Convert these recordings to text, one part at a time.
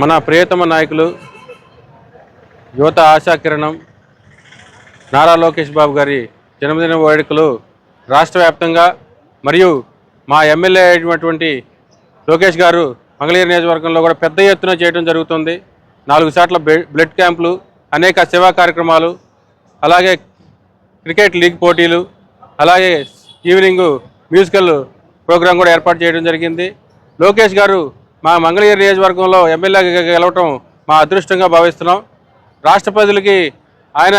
మన ప్రియతమ నాయకులు యువత ఆశాకిరణం నారా లోకేష్ బాబు గారి జన్మదిన వేడుకలు రాష్ట్ర వ్యాప్తంగా మరియు మా ఎమ్మెల్యే అయినటువంటి లోకేష్ గారు మంగళగిరి నియోజకవర్గంలో కూడా పెద్ద ఎత్తున చేయడం జరుగుతుంది. నాలుగు సార్ల బ్లడ్ క్యాంపులు అనేక సేవా కార్యక్రమాలు అలాగే క్రికెట్ లీగ్ పోటీలు అలాగే ఈవినింగు మ్యూజికల్ ప్రోగ్రాం కూడా ఏర్పాటు చేయడం జరిగింది. లోకేష్ గారు మా మంగళగిరి నియోజకవర్గంలో ఎమ్మెల్యేగా గెలవటం మా అదృష్టంగా భావిస్తున్నాం. రాష్ట్ర ప్రజలకి ఆయన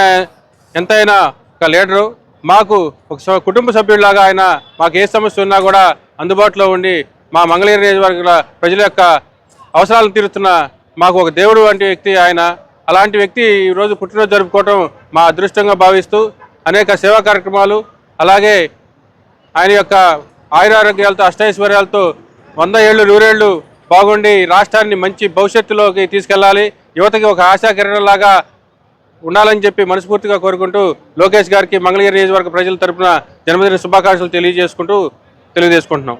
ఎంతైనా ఒక లీడరు. మాకు ఒక కుటుంబ సభ్యుడిలాగా ఆయన మాకు ఏ సమస్య ఉన్నా కూడా అందుబాటులో ఉండి మా మంగళగిరి నియోజకవర్గ ప్రజల యొక్క అవసరాలను తీరుస్తున్న మాకు ఒక దేవుడు వంటి వ్యక్తి ఆయన. అలాంటి వ్యక్తి ఈరోజు పుట్టినరోజు జరుపుకోవటం మా అదృష్టంగా భావిస్తూ అనేక సేవా కార్యక్రమాలు అలాగే ఆయన యొక్క ఆయురారోగ్యాలతో అష్టైశ్వర్యాలతో వంద ఏళ్ళు నూరేళ్ళు బాగుండి రాష్ట్రాన్ని మంచి భవిష్యత్తులోకి తీసుకెళ్ళాలి. యువతకి ఒక ఆశాకిరణలాగా ఉండాలని చెప్పి మనస్ఫూర్తిగా కోరుకుంటూ లోకేష్ గారికి మంగళగిరి నియోజకవర్గ ప్రజల తరపున జన్మదిన శుభాకాంక్షలు తెలియజేసుకుంటూ తెలియజేసుకుంటున్నాం.